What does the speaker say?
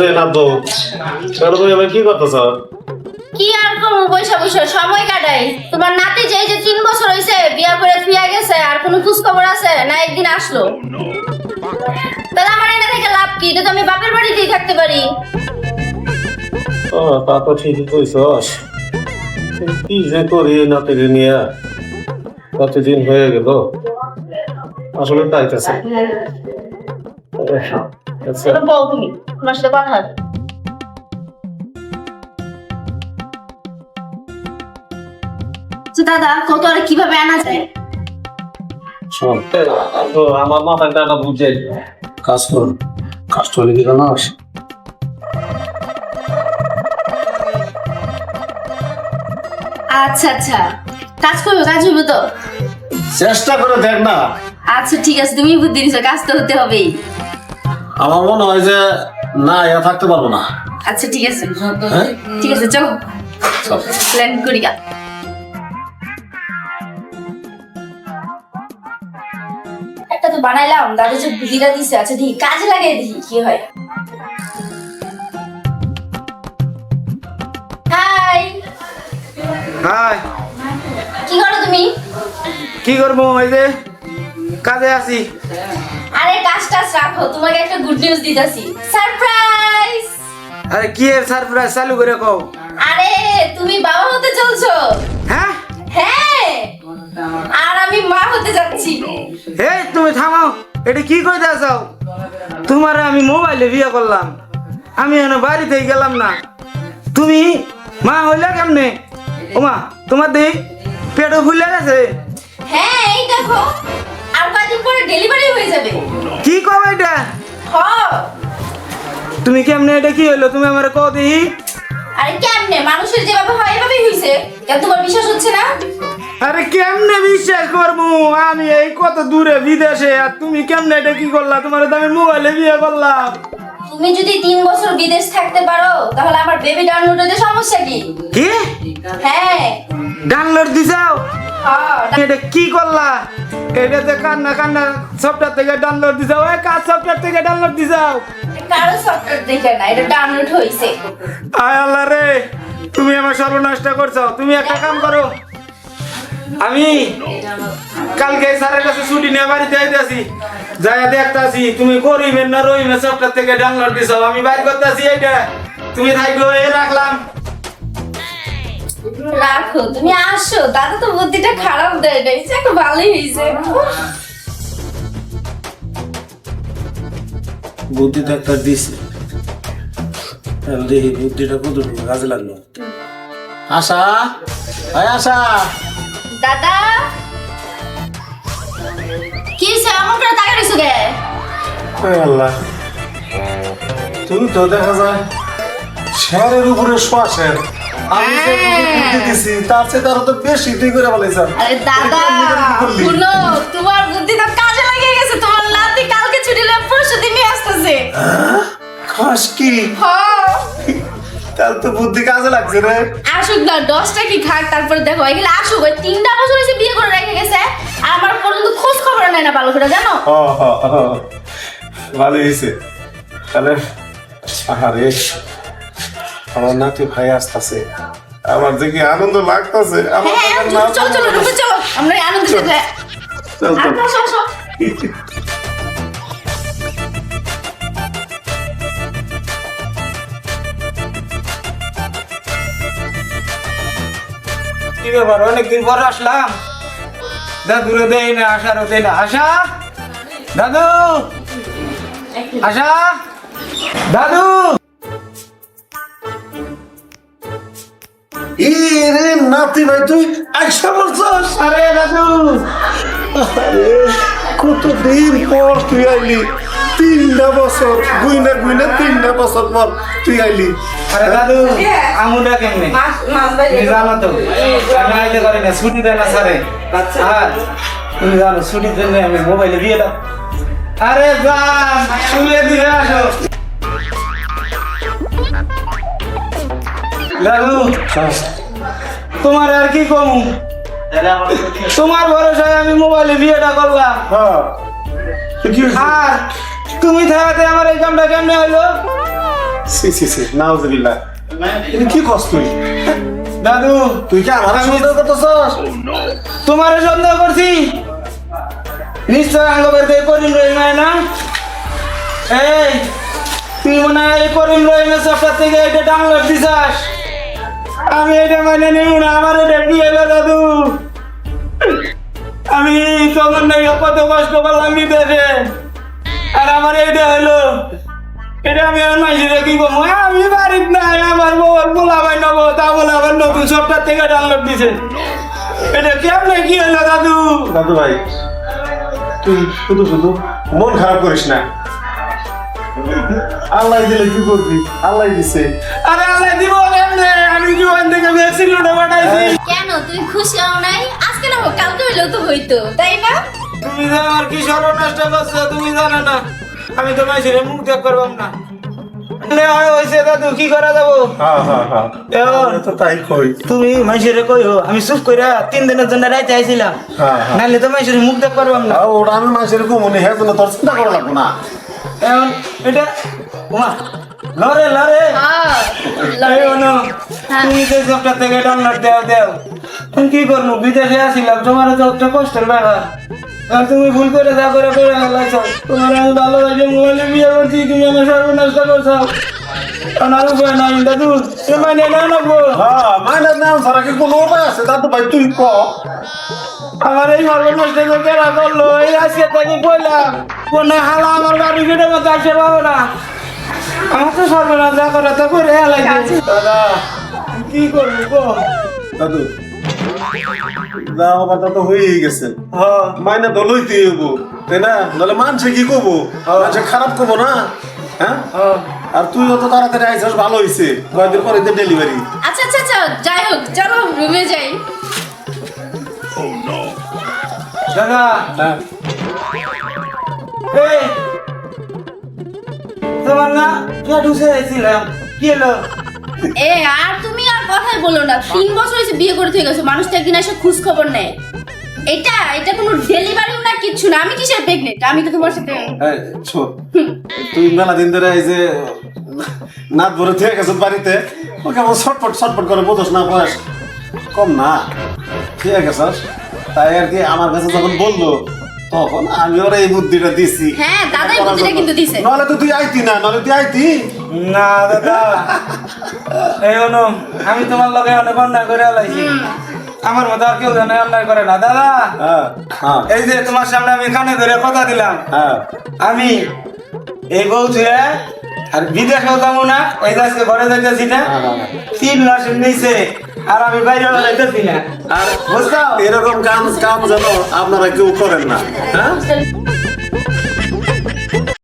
রে না তো তাহলে তুমি এবার কি করতেছ? কি আর করব? বৈশা বৈশা সময় কাটাই। তোমার নাতি যে এই যে তিন বছর হয়েছে বিয়া করে ফিয়া গেছে আর কোনো খোঁজ খবর আছে? না একদিন আসলো। তাহলে আমার এটা থেকে লাভ কি? তো আমি বাপের বাড়িতেই থাকতে পারি। ও তা তো ঠিকই কইছস। কি যে করি নাতিকে নিয়ে? কতদিন হয়ে গেল? আসলে তাইতেছে আচ্ছা। এবার বল তুমি তোমার সাথে কথা তো দাদা কত আর কীভাবে আনা যায়? তো আমার মাথায় টাকা বুঝে কাজ কর কাজ চলে দিল না আচ্ছা আচ্ছা। কাজ করব কাজ হইব তো? চেষ্টা করে দেখ না। আচ্ছা ঠিক আছে তুমি বুদ্ধি দিছো কাজ তো হতে হবেই। আমার মনে হয় যে না ইয়া থাকতে পারব না। আচ্ছা ঠিক আছে। হ্যাঁ? ঠিক আছে চলো। চল। প্ল্যান করি গা। একটা তো বানাইলাম দাদা যে বুদ্ধিটা দিছে আচ্ছা দেখি কাজে লাগিয়ে দেখি কি হয়। হাই। হাই। কি করো তুমি? কি করব ওই যে কাজে আছি। আরে কাজ টাজ রাখো তোমাকে একটা গুড নিউজ দিতেছি। সারপ্রাইজ আরে কি এর সারপ্রাইজ চালু করে কও। আরে তুমি বাবা হতে চলছো। হ্যাঁ? হ্যাঁ। আর আমি মা হতে যাচ্ছি। এই তুমি থামাও। এটা কি কইতে তোমার আমি মোবাইলে বিয়ে করলাম। আমি বাড়িতে গেলাম না। তুমি মা হইলে কেমনে? ওমা তোমার দেই পেটও ফুলে গেছে? হ্যাঁ এই দেখো আর কয়েকদিন পরে ডেলিভারি হয়ে যাবে। কি কও এটা? তুমি কেমনে এটা কি হইল? তুমি আমার কও দিই আরে কেমনে? মানুষের যেভাবে হয় এভাবেই হয়েছে কেন তোমার বিশ্বাস হচ্ছে না? আরে কেমনে বিশ্বাস করব? আমি এই কত দূরে বিদেশে আর তুমি কেমনে এটা কি করলা? তোমার তো আমি মোবাইলে বিয়ে করলাম। তুমি যদি তিন বছর বিদেশ থাকতে পারো তাহলে আমার বেবি ডাউনলোড হতে সমস্যা কি? কি? হ্যাঁ। ডাউনলোড দিছাও হ্যাঁ এটা কি করলা? এটাতে কান্না কান্না সফটওয়্যার থেকে ডাউনলোড দিছাও এই কাজ সফটওয়্যার থেকে ডাউনলোড দিছাও কারও সফটওয়্যার দেখে না এটা ডাউনলোড হয়েছে আয় আল্লাহ রে তুমি আমার সর্বনাশটা করছ। তুমি একটা কাম করো। আমি কালকে স্যারের কাছে ছুটি নিয়ে বাড়িতে আইতেছি যাই দেখতাছি তুমি করিবেন না রহিমের সফটওয়্যার থেকে ডাউনলোড দিছো আমি বাইর করতেছি এইটা। তুমি থাকবে এই রাখলাম। রাখো তুমি আসো দাদা তো বুদ্ধিটা খারাপ দেয় নাই যাকে ভালোই হয়েছে বুদ্ধি তো একটা দিছে। এখন দেখি বুদ্ধিটা কতটুকু কাজে লাগল। আশা আয় আশা। দাদা? কি হয়েছে এমন করে তাকে রয়েছো গে আল্লাহ। তুমি তো দেখা যায় শেয়ারের উপরে শ্বাসের আমি যে বুদ্ধি দিছি তার চেয়ে তার তো বেশি তুই করে বলেছ। আরে দাদা শুনো তোমার বুদ্ধি তো কাজে লাগিয়ে গেছে। তোমার নাতি কালকে ছুটি নিয়ে পরশু দিনই আসতেছে খাস কি? হ্যাঁ। তার তো বুদ্ধি কাজে লাগছে রে। আসুক না দশটা কি খাক তারপরে দেখো এগুলো আসুক ওই তিনটা বছর হয়েছে বিয়ে করে রেখে গেছে আর আমার পর্যন্ত খোঁজ খবর নেয় না ভালো করে জানো। ভালো হয়েছে। তাহলে আমার নাতি ভাই আসতেছে। আমার কি আনন্দ লাগতেছে আমার হ্যাঁ চলো চলো রূপে চলো আমরা আনন্দ সাথে চল, চল। কি ব্যাপার? অনেকদিন পর আসলাম। দাদুরে দেই না আশারও দেই না। আশা? দাদু? আশা? দাদু? ই নাতি ভাই তুই একশো বলছস আরে দাদু। আরে কত দিন পর তুই আইলি? তিনটা বছর গুইনা গুইনা তিনটা বছর পর তুই আইলি। আরে দাদু আমুটা কেমনে? জানো তো আমি আইতে পারি না ছুটি দেয় না স্যারে। আর তুমি জানো ছুটি দেন আমি মোবাইলে দিয়ে দাও। আরে যান শুয়ে দিয়ে আসো। দাদু তোমার আর কি কম? তোমার ভরসায় আমি মোবাইলে বিয়েটা করলাম। হ্যাঁ? আর তুমি থাকাতে আমার এই কামটা কেমনে হইল? সি সি সি নাউজুবিল্লাহ। কি কস তুই? দাদু তুই কি আমার সন্দেহ করতেছস? তোমার সন্দেহ করছি? নিশ্চয় আঙ্গ বের করে করিম রহিম না? এই তুই মনে হয় এই করিম রহিমের সফটওয়্যার থেকে এটা ডাউনলোড দিছাস? আমি এটা মানে নিব না আমার এটা হলো দাদু। আমি তখন নাই কত কষ্ট করলাম বিদেশে। আর আমার এটা হলো এটা আমি মাসিরে কি করব? আমি বাড়িত নাই আমার বউর বলা ভাই নেব তা বলে আবার নতুন সফটওয়্যার থেকে ডাউনলোড দিছে। এটা কেমনে কি হলো দাদু? দাদু ভাই তুই শুধু শুধু মন খারাপ করিস না। আল্লাহ দিলে কি করবি? আল্লাহ দিছে। আরে আল্লাহ দিব কেমনে? আমি জীবন থেকে ভ্যাকসিন লোটে পাঠাইছি। কেন তুই খুশি হও নাই? আজকে না হোক, কালকে হইলেও তো হইতো তাই না? তুমি যে আমার কি সর্বনাশ করছ তুমি জানো না। আমি তো মাইসিরে মুখ দেখ করবাম না। নে হইছে কি করা যাব? এবার আমি তো তাই কই। তুমি মাইসিরে কইও আমি চুপ কইরা তিন দিনের জন্য রাইতে আইছিলাম। হ্যাঁ, হ্যাঁ। তো মাইসিরে মুখ দেখ করবাম না। ওটা আমি হ্যাঁ তোর চিন্তা করা লাগবো না। এখন এটা ওমা লরে লরে হ্যাঁ এই অনু, হ্যাঁ। তুমি যে সবটা থেকে ডাউনলোড দেও দেও তুমি কি করব বিদেশে আসিলাম তোমার তো একটা কষ্টের ব্যাপার আর তুমি ভুল করে যা করে করে লাইছো তোমার আমি ভালোবাসে মোবাইলে বিয়ে করছি তুমি আমার সর্বনাশ করছ আমার উপায় নাই দাদু সে মানে না নেব হ্যাঁ মাইনাস নাম ছাড়া কি কোনো উপায় আছে দাদু ভাই তুই ক আমার এই সর্বনাশ থেকে কেরা করল এই আজকে থেকে কইলাম কোনো হালা আমার বাড়ি গেটে মতো আসে পাবো না আমার তো সর্বনাশ করে তো করে হেলাই দাদা। কি করব গো? দাদু যা হবার তো হয়েই গেছে। হ্যাঁ। মাইনা তো লইতেই হব তাই না? নাহলে মানুষে কি করব? মানুষে খারাপ করব না? হ্যাঁ? হ্যাঁ। আর তুই অত তাড়াতাড়ি আইসস ভালো হয়েছে কয়েকদিন পরে ডেলিভারি আচ্ছা আচ্ছা আচ্ছা যাই হোক চলো রুমে যাই। দাদা। হ্যাঁ। এই তোমার না কে ঢুসে যাইছিলাম কি হলো? এ আর তুমি আর কথাই বলো না। তিন বছর হয়েছে বিয়ে করে থেকে গেছো মানুষটা কিনা এসে খোঁজ খবর নেয়? এটা এটা কোনো ডেলিভারিও না কিচ্ছু না। আমি কিসের প্রেগনেন্ট আমি তো তোমার সাথে শোন, তুই মেলা দিন ধরে এই যে নাত ভরে থেকে গেছ বাড়িতে ও কেমন ছটপট ছটপট করে বোঝস না বয়স কম না। ঠিক আছে তাই আর কি আমার কাছে যখন বলল তখন আমি ওরা এই বুদ্ধিটা দিছি। হ্যাঁ, দাদাই বুদ্ধিটা কিন্তু দিছে। নাহলে তো তুই আইতি না নাহলে তুই আইতি। না দাদা। এই অনু আমি তোমার লগে অনেক অন্যায় করে আলাইছি। আমার মতো আর কেউ জানে অন্যায় করে না। দাদা হ্যাঁ হ্যাঁ। এই যে তোমার সামনে আমি কানে ধরে কথা দিলাম। হ্যাঁ। আমি এই বউ ছুঁয়ে আর বিদেশেও যাব না এই যে আজকে ঘরে যাইতেছি না তিন মাসের নিচে আর আমি বাইরে বেড়াইতেছি না। আর বুঝছ? এরকম কাম কাম যেন আপনারা কেউ করেন না। হ্যাঁ।